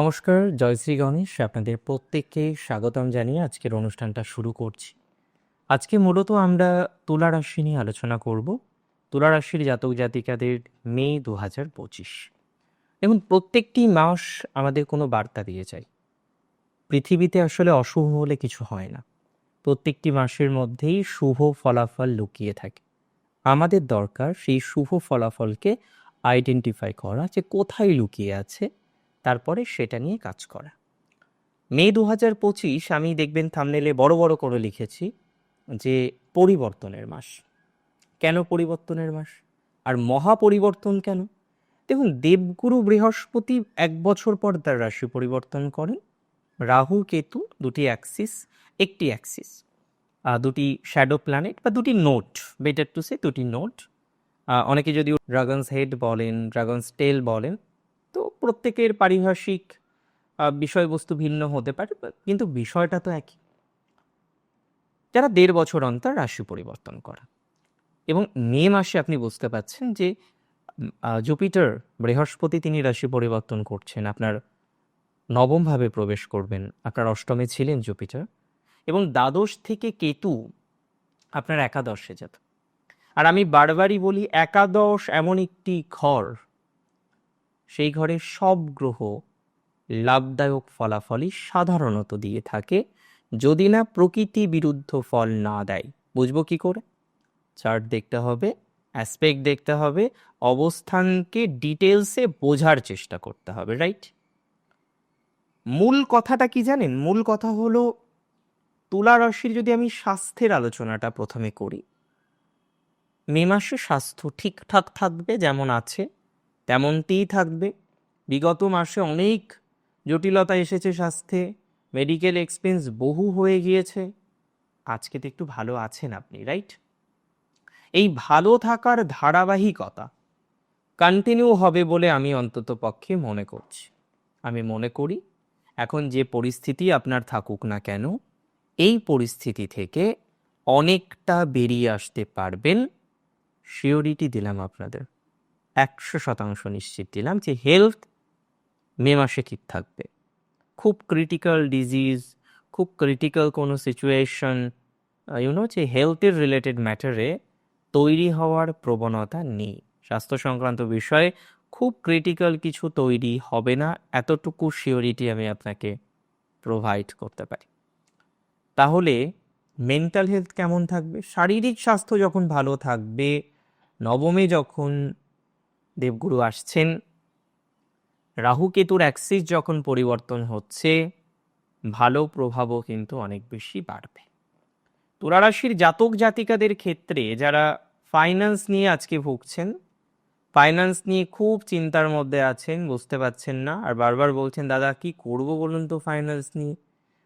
নমস্কার জয়শ্রী গণেশ। আপনাদের প্রত্যেককে স্বাগতম জানিয়ে আজকের অনুষ্ঠানটা শুরু করছি। আজকে মূলত আমরা তুলা রাশি নিয়ে আলোচনা করব। তুলা রাশির জাতক জাতিকাদের মে দু হাজার পঁচিশ। এবং প্রত্যেকটি মাস আমাদের কোনো বার্তা দিয়ে যায়। পৃথিবীতে আসলে অশুভ হলে কিছু হয় না। প্রত্যেকটি মাসের মধ্যেই শুভ ফলাফল লুকিয়ে থাকে। আমাদের দরকার সেই শুভ ফলাফলকে আইডেন্টিফাই করা যে কোথায় লুকিয়ে আছে তারপরে সেটা নিয়ে কাজ করা। মে দু হাজার পঁচিশ আমি দেখবেন থামনেলে বড় বড় করে লিখেছি যে পরিবর্তনের মাস। কেন পরিবর্তনের মাস? আর মহা পরিবর্তন কেন? দেখুন, দেবগুরু বৃহস্পতি এক বছর পর তার রাশি পরিবর্তন করেন। রাহু, কেতু দুটি অ্যাক্সিস একটি অ্যাক্সিস দুটি শ্যাডো প্ল্যানেট বা দুটি নোট বেটার টু সে দুটি নোট অনেকে যদি ড্রাগনস হেড বলেন ড্রাগনস টেল বলেন তো প্রত্যেকের পারিভাষিক বিষয়বস্তু ভিন্ন হতে পারে কিন্তু বিষয়টা তো একই। যারা দেড় বছর অন্তর রাশি পরিবর্তন করা। এবং মে মাসে আপনি বুঝতে পাচ্ছেন যে জুপিটার বৃহস্পতি তিনি রাশি পরিবর্তন করছেন, আপনার নবমভাবে প্রবেশ করবেন, আপনার অষ্টমে ছিলেন জুপিটার, এবং দ্বাদশ থেকে কেতু আপনার একাদশে যেত আর আমি বারবারই বলি, একাদশ এমন একটি ঘর সেই ঘরে সব গ্রহ লাভদায়ক ফলাফলই সাধারণত দিয়ে থাকে, যদি না প্রকৃতি বিরুদ্ধ ফল না দেয়। বুঝব কি করে? চার্ট দেখতে হবে, অ্যাসপেক্ট দেখতে হবে, অবস্থানকে ডিটেলসে বোঝার চেষ্টা করতে হবে, রাইট? মূল কথাটা কি জানেন? মূল কথা হলো, তুলা রাশির যদি আমি স্বাস্থ্যের আলোচনাটা প্রথমে করি, মে মাসে স্বাস্থ্য ঠিকঠাক থাকবে যেমন আছে তেমনটিই থাকবে। বিগত মাসে অনেক জটিলতা এসেছে স্বাস্থ্যে। মেডিকেল এক্সপেন্স বহু হয়ে গিয়েছে। আজকে তো একটু ভালো আছেন আপনি, রাইট? এই ভালো থাকার ধারাবাহিকতা কন্টিনিউ হবে বলে আমি অন্তত পক্ষে মনে করছি। আমি মনে করি, এখন যে পরিস্থিতি আপনার থাকুক না কেন, এই পরিস্থিতি থেকে অনেকটা বেরিয়ে আসতে পারবেন। শিওরিটি দিলাম আপনাদের। একশো শতাংশ নিশ্চিত দিলাম যে হেলথ মে মাসে ঠিক থাকবে। খুব ক্রিটিক্যাল ডিজিজ খুব ক্রিটিক্যাল কোনো সিচুয়েশন ইউনো যে হেলথের রিলেটেড ম্যাটারে তৈরি হওয়ার প্রবণতা নেই। স্বাস্থ্য সংক্রান্ত বিষয়ে খুব ক্রিটিক্যাল কিছু তৈরি হবে না, এতটুকু শিওরিটি আমি আপনাকে প্রোভাইড করতে পারি। তাহলে মেন্টাল হেলথ কেমন থাকবে? শারীরিক স্বাস্থ্য যখন ভালো থাকবে, নবমে যখন দেবগুরু আসছেন। রাহু কেতুর অ্যাক্সিস যখন পরিবর্তন হচ্ছে, ভালো প্রভাবও কিন্তু অনেক বেশি বাড়বে। তুলা রাশির জাতক জাতিকাদের ক্ষেত্রে যারা ফাইন্যান্স নিয়ে আজকে ভুগছেন ফাইন্যান্স নিয়ে খুব চিন্তার মধ্যে আছেন, বুঝতে পারছেন না। আর বারবার বলছেন, দাদা, কি করব বলুন তো ফাইন্যান্স নিয়ে?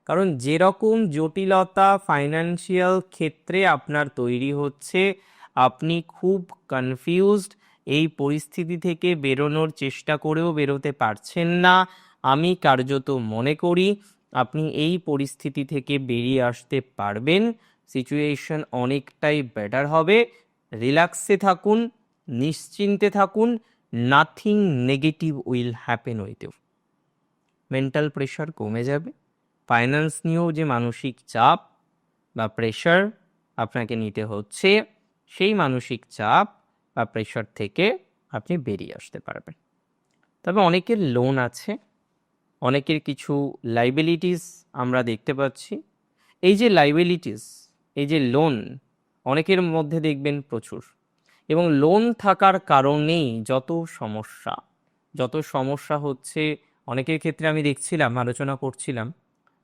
কারণ যেরকম জটিলতা ফাইন্যান্সিয়াল ক্ষেত্রে আপনার তৈরি হচ্ছে, আপনি খুব কনফিউজড এই পরিস্থিতি থেকে বেরোনোর চেষ্টা করেও বেরোতে পারছেন না। আমি কার্যত মনে করি আপনি এই পরিস্থিতি থেকে বেরিয়ে আসতে পারবেন। সিচুয়েশন অনেকটাই বেটার হবে। রিল্যাক্সে থাকুন, নিশ্চিন্তে থাকুন, nothing negative will happen with you. Mental pressure কমে যাবে। ফাইন্যান্স নিয়েও যে মানসিক চাপ বা প্রেশার আপনাকে নিতে হচ্ছে, সেই মানসিক চাপ বা প্রেশার থেকে আপনি বেরিয়ে আসতে পারবেন। তবে অনেকের লোন আছে, অনেকের কিছু লাইবিলিটিস আমরা দেখতে পাচ্ছি। এই যে লাইবিলিটিস এই যে লোন অনেকের মধ্যে দেখবেন প্রচুর। এবং লোন থাকার কারণেই যত সমস্যা যত সমস্যা হচ্ছে, অনেকের ক্ষেত্রে আমি দেখছিলাম, আলোচনা করছিলাম,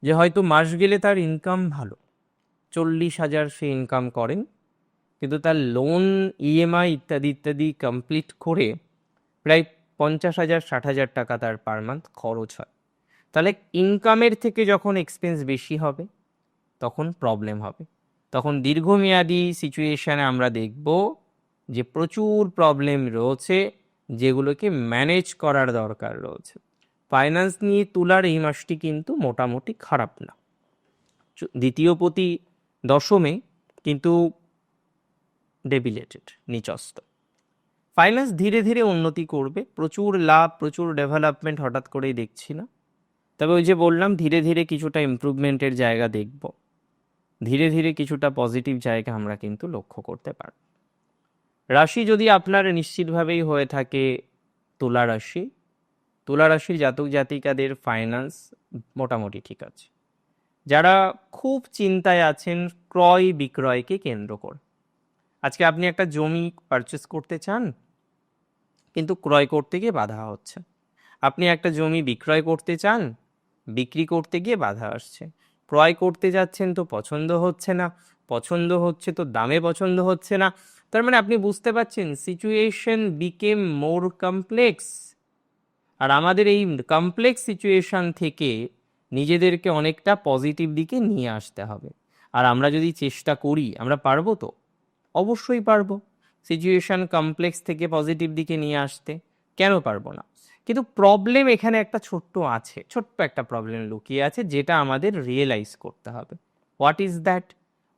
যে হয়তো মাস গেলে তার ইনকাম ভালো। চল্লিশ হাজার সে ইনকাম করেন কিন্তু তার লোন ইএমআই ইত্যাদি ইত্যাদি কমপ্লিট করে প্রায় পঞ্চাশ হাজার, ষাট হাজার টাকা তার পার মান্থ খরচ হয়। তাহলে ইনকামের থেকে যখন এক্সপেন্স বেশি হবে, তখন প্রবলেম হবে। তখন দীর্ঘমেয়াদী সিচুয়েশানে আমরা দেখব যে প্রচুর প্রবলেম রয়েছে, যেগুলোকে ম্যানেজ করার দরকার রয়েছে। ফাইন্যান্স নিয়ে তোলার এই মাসটি কিন্তু মোটামুটি খারাপ না। দ্বিতীয় প্রতি দশমে কিন্তু ডেবিলেটেড নিচস্ত ফাইন্যান্স ধীরে ধীরে উন্নতি করবে। প্রচুর লাভ, প্রচুর ডেভেলপমেন্ট হঠাৎ করেই দেখছি না। তবে ওই যে বললাম, ধীরে ধীরে কিছুটা ইমপ্রুভমেন্টের জায়গা দেখব। ধীরে ধীরে কিছুটা পজিটিভ জায়গা আমরা কিন্তু লক্ষ্য করতে পারব। রাশি যদি আপনার নিশ্চিতভাবেই হয়ে থাকে তুলা রাশি, তুলা রাশির জাতক জাতিকাদের ফাইন্যান্স মোটামুটি ঠিক আছে। যারা খুব চিন্তায় আছেন ক্রয় বিক্রয়কে কেন্দ্র করে। আজকে আপনি একটা জমি পারচেস করতে চান, কিন্তু ক্রয় করতে গিয়ে বাধা হচ্ছে। আপনি একটা জমি বিক্রয় করতে চান, বিক্রি করতে গিয়ে বাধা আসছে। ক্রয় করতে যাচ্ছেন তো পছন্দ হচ্ছে না, পছন্দ হচ্ছে তো দামে পছন্দ হচ্ছে না। তার মানে আপনি বুঝতে পারছেন সিচুয়েশন বিকেম মোর কমপ্লেক্স আর আমাদের এই কমপ্লেক্স সিচুয়েশন থেকে নিজেদেরকে অনেকটা পজিটিভ দিকে নিয়ে আসতে হবে। আর আমরা যদি চেষ্টা করি, আমরা পারব তো? অবশ্যই পারব। সিচুয়েশন কমপ্লেক্স থেকে পজিটিভ দিকে নিয়ে আসতে কেন পারব না? কিন্তু প্রবলেম এখানে একটা ছোট্ট আছে, ছোট্ট একটা প্রবলেম লুকিয়ে আছে যেটা আমাদের রিয়েলাইজ করতে হবে। হোয়াট ইজ দ্যাট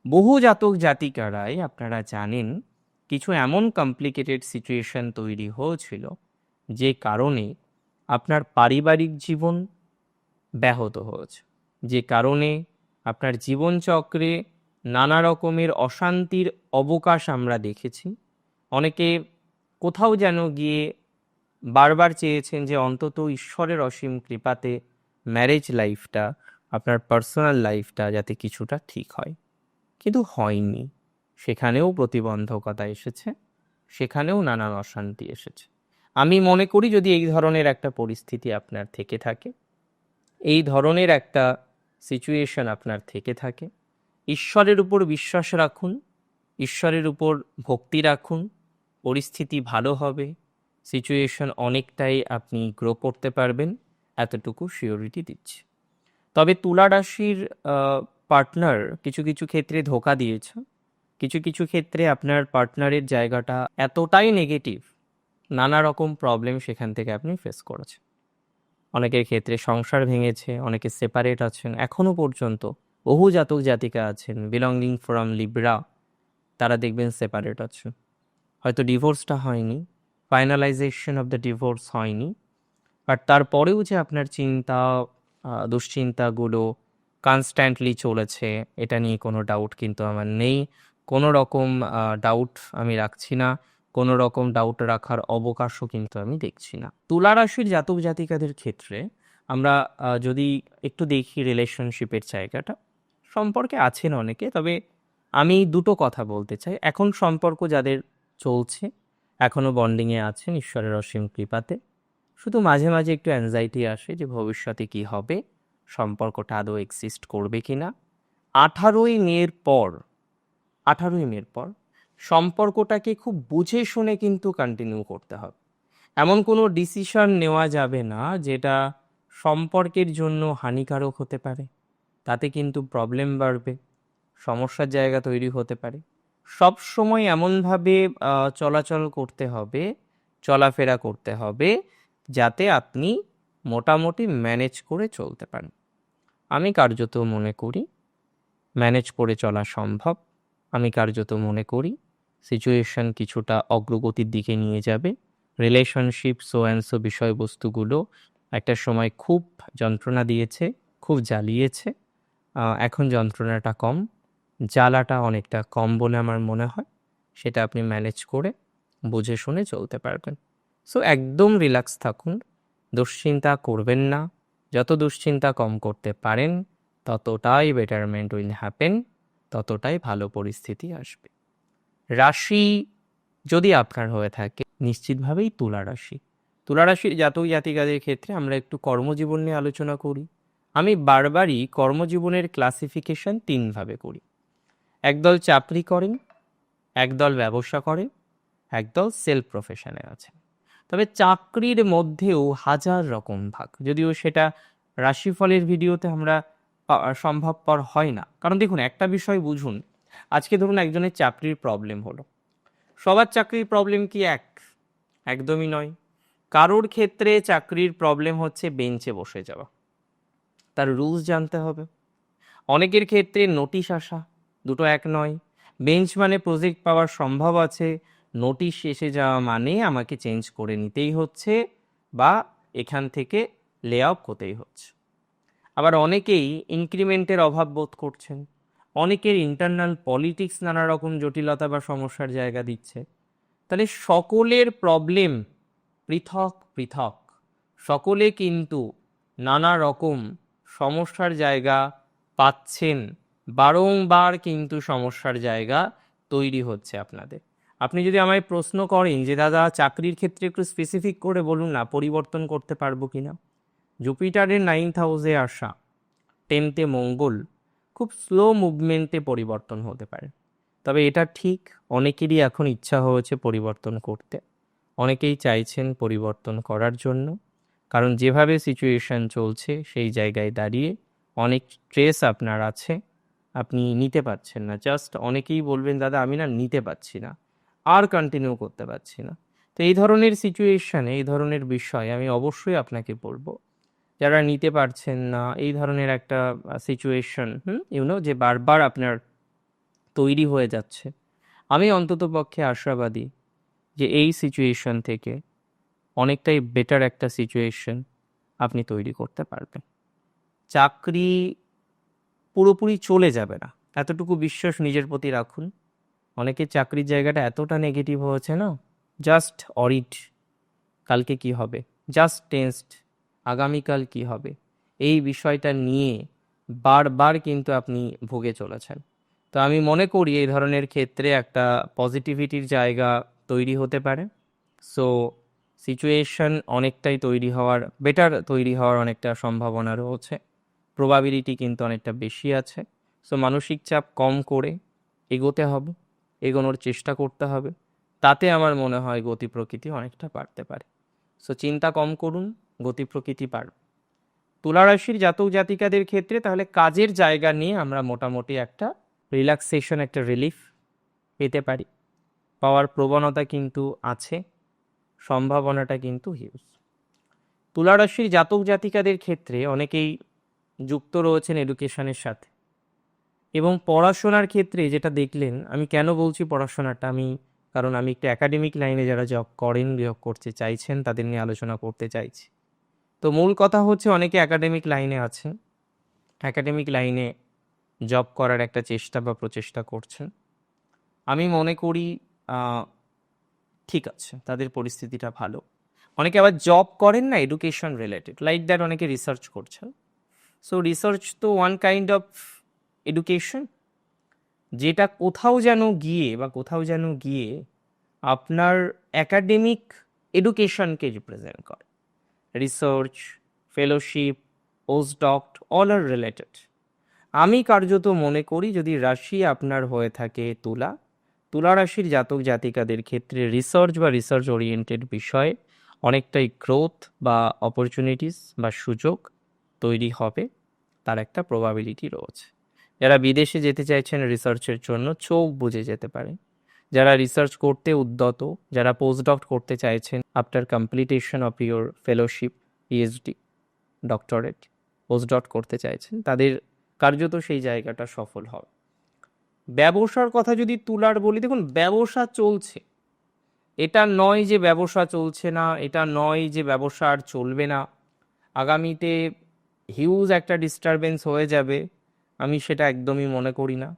বহু জাতক জাতিকারাই আপনারা জানেন, কিছু এমন কমপ্লিকেটেড সিচুয়েশন তৈরি হয়েছিল যে কারণে আপনার পারিবারিক জীবন ব্যাহত হয়েছে। যে কারণে আপনার জীবনচক্রে নানা রকমের অশান্তির অবকাশ আমরা দেখেছি। অনেকে কোথাও যেন গিয়ে বারবার চেয়েছেন যে অন্তত ঈশ্বরের অসীম কৃপাতে ম্যারেজ লাইফটা আপনার পার্সোনাল লাইফটা যাতে কিছুটা ঠিক হয়। কিন্তু হয়নি। সেখানেও প্রতিবন্ধকতা এসেছে। সেখানেও নানান অশান্তি এসেছে। আমি মনে করি যদি এই ধরনের একটা পরিস্থিতি আপনার থেকে থাকে, এই ধরনের একটা সিচুয়েশন আপনার থেকে থাকে ঈশ্বরের উপর বিশ্বাস রাখুন, ঈশ্বরের উপর ভক্তি রাখুন, পরিস্থিতি ভালো হবে সিচুয়েশন অনেকটাই আপনি গ্রো করতে পারবেন, এতটুকু শিওরিটি দিচ্ছে। তবে তুলা রাশির পার্টনার কিছু কিছু ক্ষেত্রে ধোকা দিয়েছে, কিছু কিছু ক্ষেত্রে আপনার পার্টনারের জায়গাটা এতটাই নেগেটিভ নানা রকম প্রবলেম সেখান থেকে আপনি ফেস করেছেন। অনেকের ক্ষেত্রে সংসার ভেঙেছে, অনেকে সেপারেট আছেন এখনও পর্যন্ত বহু জাতক জাতিকা আছেন বিলঙ্গিং ফ্রম লিব্রা তারা দেখবেন সেপারেট আছে। হয়তো ডিভোর্সটা হয়নি ফাইনালাইজেশন অফ দ্য ডিভোর্স হয়নি বাট তারপরেও যে আপনার চিন্তা দুশ্চিন্তাগুলো কনস্ট্যান্টলি চলেছে, এটা নিয়ে কোনো ডাউট কিন্তু আমার নেই। কোনো রকম ডাউট আমি রাখছি না, কোনো রকম ডাউট রাখার অবকাশও কিন্তু আমি দেখছি না। তুলা রাশির জাতক জাতিকাদের ক্ষেত্রে আমরা যদি একটু দেখি রিলেশনশিপের জায়গাটা সম্পর্কে আছেন অনেকে, তবে আমি দুটো কথা বলতে চাই। এখন সম্পর্ক যাদের চলছে এখনও বন্ডিংয়ে আছেন, ঈশ্বরের অসীম কৃপাতে। শুধু মাঝে মাঝে একটু অ্যাংজাইটি আসে যে ভবিষ্যতে কি হবে, সম্পর্কটা আদৌ এক্সিস্ট করবে কি না আঠারোই মেয়ের পর, আঠারোই মের পর সম্পর্কটাকে খুব বুঝে শুনে কিন্তু কন্টিনিউ করতে হবে। এমন কোনো ডিসিশন নেওয়া যাবে না, যেটা সম্পর্কের জন্য হানিকারক হতে পারে। তাতে কিন্তু প্রবলেম বাড়বে, সমস্যার জায়গা তৈরি হতে পারে। সব সময় এমনভাবে চলাচল করতে হবে, চলাফেরা করতে হবে, যাতে আপনি মোটামুটি ম্যানেজ করে চলতে পারেন। আমি কার্যত মনে করি ম্যানেজ করে চলা সম্ভব। আমি কার্যত মনে করি সিচুয়েশন কিছুটা অগ্রগতির দিকে নিয়ে যাবে। রিলেশনশিপ সো অ্যান্ড সো বিষয়বস্তুগুলো একটা সময় খুব যন্ত্রণা দিয়েছে, খুব জ্বালিয়েছে। এখন যন্ত্রণাটা কম, জ্বালাটা অনেকটা কম বলে আমার মনে হয়। সেটা আপনি ম্যানেজ করে, বুঝে শুনে চলতে পারবেন। সো একদম রিল্যাক্স থাকুন, দুশ্চিন্তা করবেন না। যত দুশ্চিন্তা কম করতে পারেন, ততটাই বেটারমেন্ট উইল হ্যাপেন ততটাই ভালো পরিস্থিতি আসবে। রাশি যদি আপনার হয়ে থাকে, নিশ্চিতভাবেই তুলা রাশি। তুলা জাতক জাতিকাদের ক্ষেত্রে আমরা একটু কর্মজীবন নিয়ে আলোচনা করি। আমি বারবারই কর্মজীবনের ক্লাসিফিকেশন তিনভাবে করি। একদল চাকরি করেন, একদল ব্যবসা করেন, একদল সেলফ প্রফেশনে আছেন। তবে চাকরির মধ্যেও হাজার রকম ভাগ, যদিও সেটা রাশিফলের ভিডিওতে আমরা সম্ভবপর হয় না। কারণ দেখুন, একটা বিষয় বুঝুন, আজকে ধরুন একজনের চাকরির প্রবলেম হলো। সবার চাকরির প্রবলেম কি এক? একদমই নয়। কারোর ক্ষেত্রে চাকরির প্রবলেম হচ্ছে বেঞ্চে বসে যাওয়া। তার রুলস জানতে হবে। অনেকের ক্ষেত্রে নোটিশ আসা, দুটো এক নয়। বেঞ্চ মানে প্রজেক্ট পাওয়ার সম্ভব আছে নোটিশ এসে যাওয়া মানে আমাকে চেঞ্জ করে নিতেই হচ্ছে বা এখান থেকে লে অফ হতেই হচ্ছে। আবার অনেকেই ইনক্রিমেন্টের অভাব বোধ করছেন। অনেকের ইন্টারনাল পলিটিক্স নানা রকম জটিলতা বা সমস্যার জায়গা দিচ্ছে। তাহলে সকলের প্রবলেম পৃথক পৃথক। সকলে কিন্তু নানা রকম সমস্যার জায়গা পাচ্ছেন। বারংবার কিন্তু সমস্যার জায়গা তৈরি হচ্ছে আপনাদের। আপনি যদি আমায় প্রশ্ন করেন যে, দাদা, চাকরির ক্ষেত্রে একটু স্পেসিফিক করে বলুন না, পরিবর্তন করতে পারব কিনা? জুপিটারের নাইন্থ হাউসে আসা টেনতে মঙ্গল, খুব স্লো মুভমেন্টে পরিবর্তন হতে পারে। তবে এটা ঠিক, অনেকেরই এখন ইচ্ছা হয়েছে পরিবর্তন করতে। অনেকেই চাইছেন পরিবর্তন করার জন্য। কারণ যেভাবে সিচুয়েশান চলছে, সেই জায়গায় দাঁড়িয়ে অনেক স্ট্রেস আপনার আছে, আপনি নিতে পারছেন না। জাস্ট অনেকেই বলবেন, দাদা, আমি না নিতে পারছি না, আর কন্টিনিউ করতে পারছি না। তো এই ধরনের সিচুয়েশানে এই ধরনের বিষয় আমি অবশ্যই আপনাকে বলব। যারা নিতে পারছেন না, এই ধরনের একটা সিচুয়েশন হুম ইউনো যে বারবার আপনার তৈরি হয়ে যাচ্ছে। আমি অন্তত পক্ষে আশাবাদী যে এই সিচুয়েশন থেকে অনেকটাই বেটার একটা সিচুয়েশন আপনি তৈরি করতে পারবেন। চাকরি পুরোপুরি চলে যাবে না। এতটুকু বিশ্বাস নিজের প্রতি রাখুন। অনেকে চাকরির জায়গাটা এতটা নেগেটিভ হয়েছে না জাস্ট অরিট কালকে কি হবে? জাস্ট টেস্ট আগামীকাল কি হবে? এই বিষয়টা নিয়ে বারবার কিন্তু আপনি ভুগে চলেছেন। তো আমি মনে করি এই ধরনের ক্ষেত্রে একটা পজিটিভিটির জায়গা তৈরি হতে পারে। সো সিচুয়েশন অনেকটাই তৈরি হওয়ার বেটার তৈরি হওয়ার অনেকটা সম্ভাবনা রয়েছে। প্রবাবিলিটি কিন্তু অনেকটা বেশি আছে। সো মানসিক চাপ কম করে এগোতে হবে, এগোনোর চেষ্টা করতে হবে। তাতে আমার মনে হয় গতি প্রকৃতি অনেকটা বাড়তে পারে। সো চিন্তা কম করুন, গতি প্রকৃতি বাড়বে। তুলারাশির জাতক জাতিকাদের ক্ষেত্রে তাহলে কাজের জায়গা নিয়ে আমরা মোটামুটি একটা রিল্যাক্সেশন একটা রিলিফ পেতে পারি। পাওয়ার প্রবণতা কিন্তু আছে। সম্ভাবনাটা কিন্তু হিউজ। তুলারাশির জাতক জাতিকাদের ক্ষেত্রে অনেকেই যুক্ত রয়েছেন এডুকেশনের সাথে। এবং পড়াশোনার ক্ষেত্রে যেটা দেখলেন, আমি কেন বলছি পড়াশোনাটা? আমি, কারণ আমি একটু একাডেমিক লাইনে যারা জব করেন জব করতে চাইছেন, তাদের নিয়ে আলোচনা করতে চাইছি। তো মূল কথা হচ্ছে অনেকে একাডেমিক লাইনে আছেন। একাডেমিক লাইনে জব করার একটা চেষ্টা বা প্রচেষ্টা করছেন। আমি মনে করি ঠিক আছে, তাদের পরিস্থিতিটা ভালো। অনেকে আবার জব করেন না এডুকেশন রিলেটেড লাইক দ্যাট অনেকে রিসার্চ করছেন সো রিসার্চ তো ওয়ান কাইন্ড অফ এডুকেশন যেটা কোথাও যেন গিয়ে বা কোথাও যেন গিয়ে আপনার একাডেমিক এডুকেশনকে রিপ্রেজেন্ট করে। রিসার্চ ফেলোশিপ পোস্টডক্ট অল আর রিলেটেড আমি কার্যত মনে করি যদি রাশি আপনার হয়ে থাকে তুলা তুলা রাশির জাতক জাতিকাদের ক্ষেত্রে রিসার্চ বা রিসার্চ ওরিয়েন্টেড বিষয়ে অনেকটাই গ্রোথ বা অপরচুনিটিস বা সুযোগ তৈরি হবে, তার একটা প্রবাবিলিটি রয়েছে। যারা বিদেশে যেতে চাইছেন রিসার্চের জন্য চোখ বুঝে যেতে পারে যারা রিসার্চ করতে উদ্যত, যারা পোস্টডক করতে চাইছেন after completion of your fellowship PhD doctorate postdoc করতে চাইছেন, তাদের কার্যত সেই জায়গাটা সফল হবে। ব্যবসার কথা যদি তুলার বলি, দেখুন, ব্যবসা চলছে। এটা নয় যে ব্যবসা চলছে না, এটা নয় যে ব্যবসা আর চলবে না। আগামীতে হিউজ একটা ডিস্টারবেন্স হয়ে যাবে, আমি সেটা একদমই মনে করি না।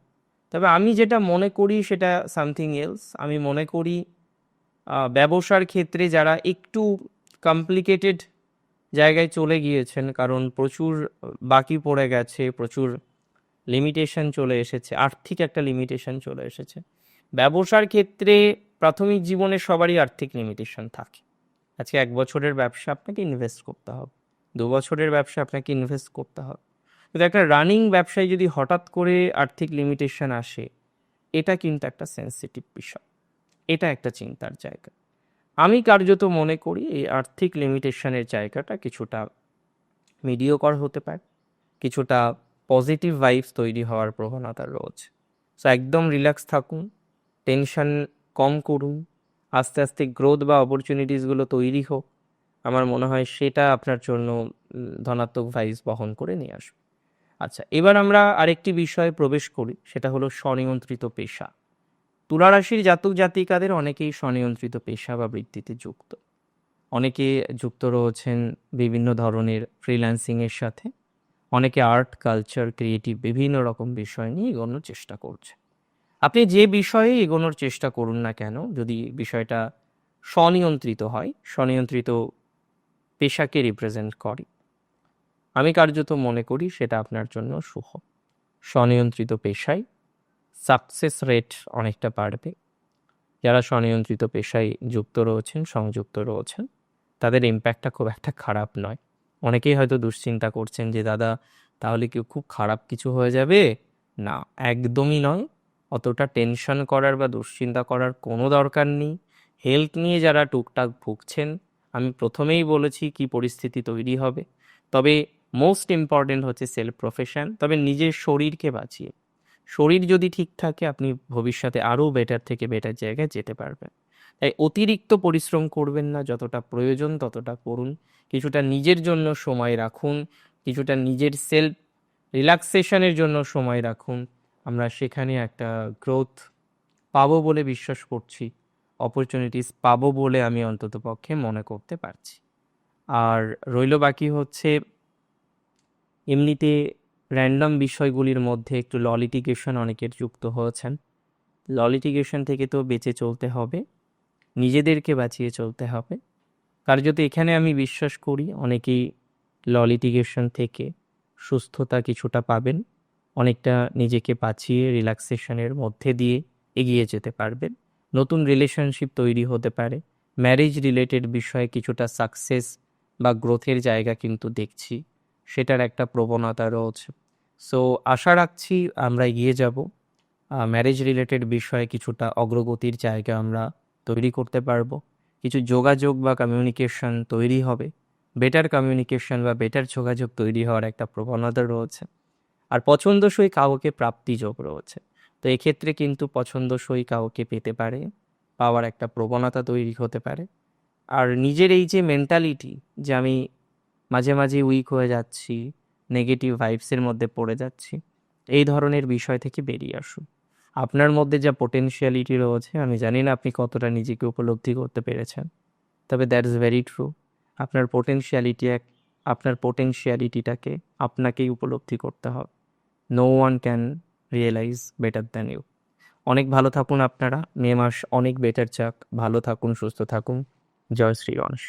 তবে আমি যেটা মনে করি, সেটা সামথিং এলস আমি মনে করি ব্যবসার ক্ষেত্রে যারা একটু কমপ্লিকেটেড জায়গায় চলে গিয়েছেন, কারণ প্রচুর বাকি পড়ে গেছে, প্রচুর লিমিটেশন চলে এসেছে, আর্থিক একটা লিমিটেশন চলে এসেছে। ব্যবসার ক্ষেত্রে প্রাথমিক জীবনে সবারই আর্থিক লিমিটেশন থাকে। আজকে এক বছরের ব্যবসা আপনাকে ইনভেস্ট করতে হবে, দু বছরের ব্যবসা আপনাকে ইনভেস্ট করতে হবে। কিন্তু একটা রানিং ব্যবসায় যদি হঠাৎ করে আর্থিক লিমিটেশন আসে, এটা কিন্তু একটা সেন্সিটিভ বিষয়। এটা একটা চিন্তার জায়গা। আমি কার্যত মনে করি এই আর্থিক লিমিটেশনের জায়গাটা কিছুটা মিডিয়কর হতে পারে, কিছুটা পজিটিভ ভাইবস তৈরি হওয়ার প্রবণতা রয়েছে। সো একদম রিল্যাক্স থাকুন টেনশন কম করুন, আস্তে আস্তে গ্রোথ বা অপরচুনিটিসগুলো তৈরি হোক, আমার মনে হয় সেটা আপনার জন্য ধনাত্মক ভাইবস বহন করে নিয়ে আসবে। আচ্ছা এবার আমরা আরেকটি বিষয়ে প্রবেশ করি, সেটা হলো স্বনিয়ন্ত্রিত পেশা। তুলারাশির জাতক জাতিকাদের অনেকেই স্বনিয়ন্ত্রিত পেশা বা বৃত্তিতে যুক্ত। অনেকে যুক্ত রয়েছেন বিভিন্ন ধরনের ফ্রিল্যান্সিংয়ের সাথে। অনেকে আর্ট, কালচার, ক্রিয়েটিভ বিভিন্ন রকম বিষয় নিয়ে এগোনোর চেষ্টা করছে। আপনি যে বিষয়ে এগোনোর চেষ্টা করুন না কেন, যদি বিষয়টা স্বনিয়ন্ত্রিত হয়, স্বনিয়ন্ত্রিত পেশাকে রিপ্রেজেন্ট করে, আমি কার্যত মনে করি সেটা আপনার জন্য শুভ। স্বনিয়ন্ত্রিত পেশায় সাকসেস রেট অনেকটা বাড়বে। যারা স্বনিয়ন্ত্রিত পেশায় যুক্ত রয়েছেন, সংযুক্ত রয়েছেন, তাদের ইম্প্যাক্টটা খুব একটা খারাপ নয়। অনেকেই হয়তো দুশ্চিন্তা করছেন যে, দাদা, তাহলে কি খুব খারাপ কিছু হয়ে যাবে? না, একদমই নয়। অতটা টেনশন করার বা দুশ্চিন্তা করার কোনো দরকার নেই। হেলথ নিয়ে যারা টুকটাক ভুগছেন, আমি প্রথমেই বলেছি কি পরিস্থিতি তৈরি হবে। তবে মোস্ট ইম্পর্টেন্ট হচ্ছে সেলফ প্রফেশন তবে নিজের শরীরকে বাঁচিয়ে। শরীর যদি ঠিক থাকে, আপনি ভবিষ্যতে আরও বেটার থেকে বেটার জায়গায় যেতে পারবেন। তাই অতিরিক্ত পরিশ্রম করবেন না, যতটা প্রয়োজন ততটা করুন। কিছুটা নিজের জন্য সময় রাখুন, কিছুটা নিজের সেলফ রিল্যাক্সেশনের জন্য সময় রাখুন। আমরা সেখানে একটা গ্রোথ পাবো বলে বিশ্বাস করছি অপরচুনিটিস পাবো বলে আমি অন্তত পক্ষে মনে করতে পারছি। আর রইল বাকি হচ্ছে, এমনিতে র্যান্ডম বিষয়গুলির মধ্যে একটু ল লিটিগেশন অনেকের যুক্ত হয়েছেন। ল লিটিগেশন থেকে তো বেঁচে চলতে হবে। নিজেদেরকে বাঁচিয়ে চলতে হবে। কার্যত এখানে আমি বিশ্বাস করি অনেকেই ল লিটিগেশন থেকে সুস্থতা কিছুটা পাবেন, অনেকটা নিজেকে বাঁচিয়ে রিল্যাক্সেশনের মধ্যে দিয়ে এগিয়ে যেতে পারবেন। নতুন রিলেশনশিপ তৈরি হতে পারে। ম্যারেজ রিলেটেড বিষয়ে কিছুটা সাকসেস বা গ্রোথের জায়গা কিন্তু দেখছি, সেটার একটা প্রবণতা রয়েছে। সো আশা রাখছি আমরা এগিয়ে যাব। ম্যারেজ রিলেটেড বিষয়ে কিছুটা অগ্রগতির জায়গা আমরা তৈরি করতে পারব। কিছু যোগাযোগ বা কমিউনিকেশন তৈরি হবে। বেটার কমিউনিকেশন বা বেটার যোগাযোগ তৈরি হওয়ার একটা প্রবণতা রয়েছে। আর পছন্দসই কাউকে প্রাপ্তি যোগ রয়েছে। তো এক্ষেত্রে কিন্তু পছন্দসই কাউকে পেতে পারে, পাওয়ার একটা প্রবণতা তৈরি হতে পারে। আর নিজের এই যে মেন্টালিটি যে আমি মাঝে মাঝে উইক হয়ে যাচ্ছি নেগেটিভ ভাইবসের মধ্যে পড়ে যাচ্ছি, এই ধরনের বিষয় থেকে বেরিয়ে আসুন। আপনার মধ্যে যা পোটেনশিয়ালিটি রয়েছে, আমি জানি না আপনি কতটা নিজেকে উপলব্ধি করতে পেরেছেন। তবে দ্যাট ইজ ভেরি ট্রু আপনার পোটেনশিয়ালিটি এক, আপনার পোটেনশিয়ালিটিটাকে আপনাকেই উপলব্ধি করতে হবে। No one can realise better than you অনেক ভালো থাকুন আপনারা। মে মাস অনেক বেটার চাক ভালো থাকুন, সুস্থ থাকুন। জয় শ্রী গণেশ।